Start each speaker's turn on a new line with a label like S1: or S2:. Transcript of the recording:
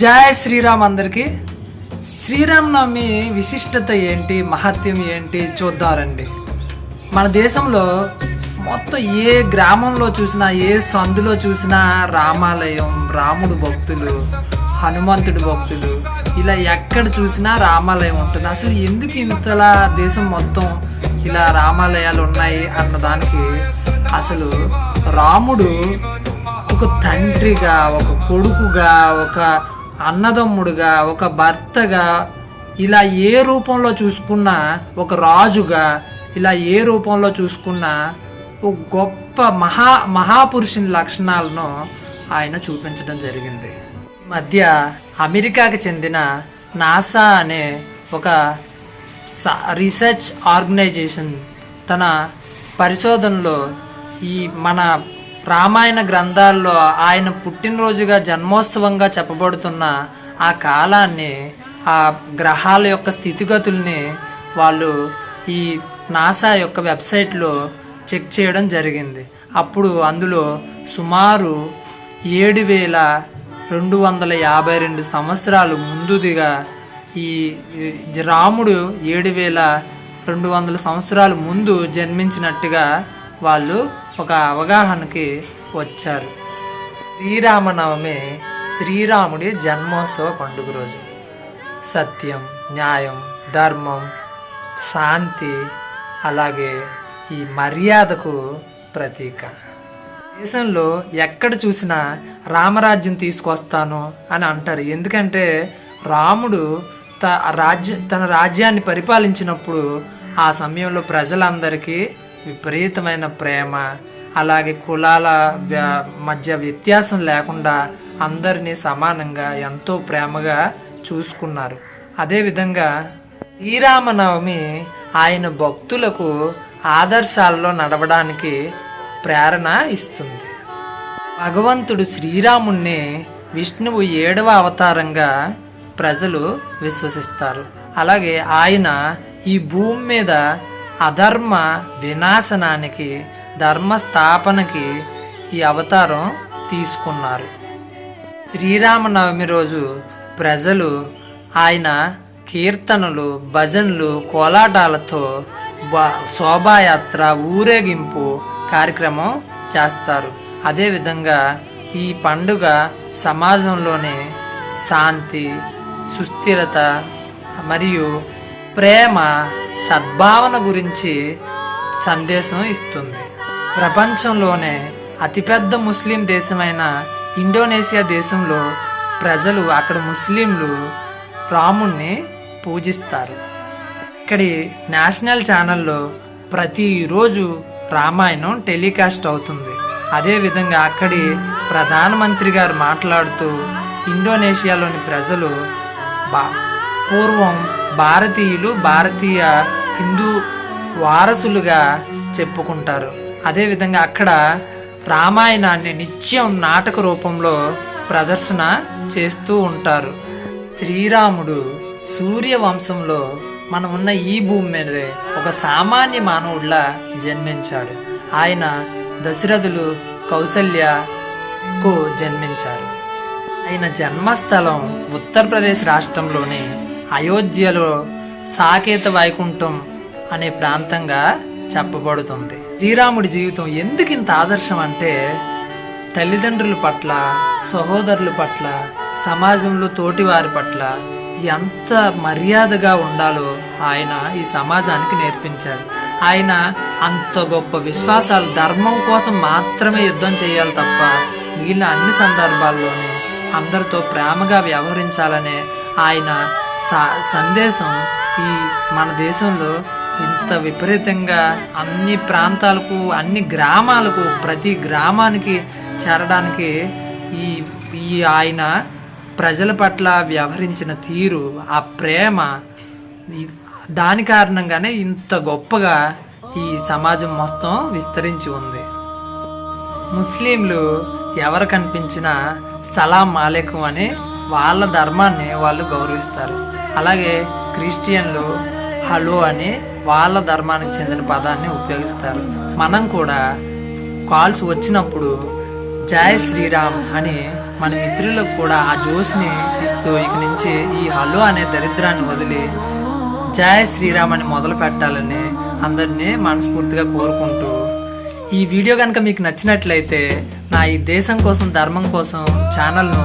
S1: జయ శ్రీరామ్ అందరికీ. శ్రీరామనవమి విశిష్టత ఏంటి? మహత్యం ఏంటి? చూద్దారండి మన దేశంలో మొత్తం ఏ గ్రామంలో చూసినా ఏ సందులో చూసినా రామాలయం రాముడు భక్తులు హనుమంతుడి భక్తులు ఇలా ఎక్కడ చూసినా రామాలయం ఉంటుంది. అసలు ఎందుకు ఇంతలా దేశం మొత్తం ఇలా రామాలయాలు ఉన్నాయి అన్నదానికి అసలు రాముడు ఒక తండ్రిగా ఒక కొడుకుగా ఒక అన్నదమ్ముడుగా ఒక భర్తగా ఇలా ఏ రూపంలో చూసుకున్నా ఒక రాజుగా ఇలా ఏ రూపంలో చూసుకున్నా ఒక గొప్ప మహా మహాపురుషుని లక్షణాలను ఆయన చూపించడం జరిగింది. ఈ మధ్య అమెరికాకి చెందిన నాసా అనే ఒక స- రీసెర్చ్ ఆర్గనైజేషన్ తన పరిశోధనలో ఈ మన రామాయణ గ్రంథాల్లో ఆయన పుట్టినరోజుగా జన్మోత్సవంగా చెప్పబడుతున్న ఆ కాలాన్ని ఆ గ్రహాల యొక్క స్థితిగతుల్ని వాళ్ళు ఈ నాసా యొక్క వెబ్సైట్లో చెక్ చేయడం జరిగింది. అప్పుడు అందులో సుమారు ఏడు వేల రెండు వందల యాభై రెండు సంవత్సరాలు ముందుదిగా ఈ రాముడు ఏడు వేల రెండు వందల సంవత్సరాల ముందు జన్మించినట్టుగా వాళ్ళు ఒక అవగాహనకి వచ్చారు. శ్రీరామనవమి శ్రీరాముడి జన్మోత్సవ పండుగ రోజు. సత్యం న్యాయం ధర్మం శాంతి అలాగే ఈ మర్యాదకు ప్రతీక. దేశంలో ఎక్కడ చూసినా రామరాజ్యం తీసుకొస్తాను అని అంటారు. ఎందుకంటే రాముడు త రాజ్య తన రాజ్యాన్ని పరిపాలించినప్పుడు ఆ సమయంలో ప్రజలందరికీ విపరీతమైన ప్రేమ అలాగే కులాల మధ్య వ్యత్యాసం లేకుండా అందరినీ సమానంగా ఎంతో ప్రేమగా చూసుకున్నారు. అదేవిధంగా శ్రీరామనవమి ఆయన భక్తులకు ఆదర్శాల్లో నడవడానికి ప్రేరణ ఇస్తుంది. భగవంతుడు శ్రీరాముణ్ణి విష్ణువు ఏడవ అవతారంగా ప్రజలు విశ్వసిస్తారు. అలాగే ఆయన ఈ భూమి మీద అధర్మ వినాశనానికి ధర్మ స్థాపనకి ఈ అవతారం తీసుకున్నారు. శ్రీరామనవమి రోజు ప్రజలు ఆయన కీర్తనలు భజనలు కోలాటాలతో శోభాయాత్ర ఊరేగింపు కార్యక్రమం చేస్తారు. అదేవిధంగా ఈ పండుగ సమాజంలోనే శాంతి సుస్థిరత మరియు ప్రేమ సద్భావన గురించి సందేశం ఇస్తుంది. ప్రపంచంలోనే అతిపెద్ద ముస్లిం దేశమైన ఇండోనేషియా దేశంలో ప్రజలు అక్కడ ముస్లింలు రాముణ్ణి పూజిస్తారు. ఇక్కడి నేషనల్ ఛానల్లో ప్రతిరోజు రామాయణం టెలికాస్ట్ అవుతుంది. అదేవిధంగా అక్కడి ప్రధానమంత్రి గారు మాట్లాడుతూ ఇండోనేషియాలోని ప్రజలు బా పూర్వం భారతీయులు భారతీయ హిందూ వారసులుగా చెప్పుకుంటారు. అదేవిధంగా అక్కడ రామాయణాన్ని నిత్యం నాటక రూపంలో ప్రదర్శన చేస్తూ ఉంటారు. శ్రీరాముడు సూర్య వంశంలో మనం ఉన్న ఈ భూమి మీదే ఒక సామాన్య మానవుడిలా జన్మించాడు. ఆయన దశరథులు కౌసల్యకు జన్మించారు. ఆయన జన్మస్థలం ఉత్తరప్రదేశ్ రాష్ట్రంలోని అయోధ్యలో సాకేత వైకుంఠం అనే ప్రాంతంగా చెప్పబడుతుంది. శ్రీరాముడి జీవితం ఎందుకు ఇంత ఆదర్శం అంటే తల్లిదండ్రుల పట్ల సహోదరుల పట్ల సమాజంలో తోటివారి పట్ల ఎంత మర్యాదగా ఉండాలో ఆయన ఈ సమాజానికి నేర్పించాడు. ఆయన అంత గొప్ప విశ్వాసాలు ధర్మం కోసం మాత్రమే యుద్ధం చేయాలి తప్ప మిగిలిన అన్ని సందర్భాల్లోనూ అందరితో ప్రేమగా వ్యవహరించాలనే ఆయన సందేశం. ఈ మన దేశంలో ఇంత విపరీతంగా అన్ని ప్రాంతాలకు అన్ని గ్రామాలకు ప్రతి గ్రామానికి చేరడానికి ఈ ఈ ఆయన ప్రజల పట్ల వ్యవహరించిన తీరు ఆ ప్రేమ దాని కారణంగానే ఇంత గొప్పగా ఈ సమాజం మొత్తం విస్తరించి ఉంది. ముస్లింలు ఎవరు కనిపించినా సలాం మాలేకం అని వాళ్ళ ధర్మాన్ని వాళ్ళు గౌరవిస్తారు. అలాగే క్రిస్టియన్లు హలో అని వాళ్ళ ధర్మానికి చెందిన పదాన్ని ఉపయోగిస్తారు. మనం కూడా కాల్స్ వచ్చినప్పుడు జై శ్రీరామ్ అని మన మిత్రులకు కూడా ఆ జోష్ని ఇస్తూ ఇక నుంచి ఈ హలో అనే దరిద్రాన్ని వదిలి జై శ్రీరామ్ అని మొదలు పెట్టాలని అందరినీ మనస్ఫూర్తిగా కోరుకుంటూ ఈ వీడియో కనుక మీకు నచ్చినట్లయితే నా ఈ దేశం కోసం ధర్మం కోసం ఛానల్ను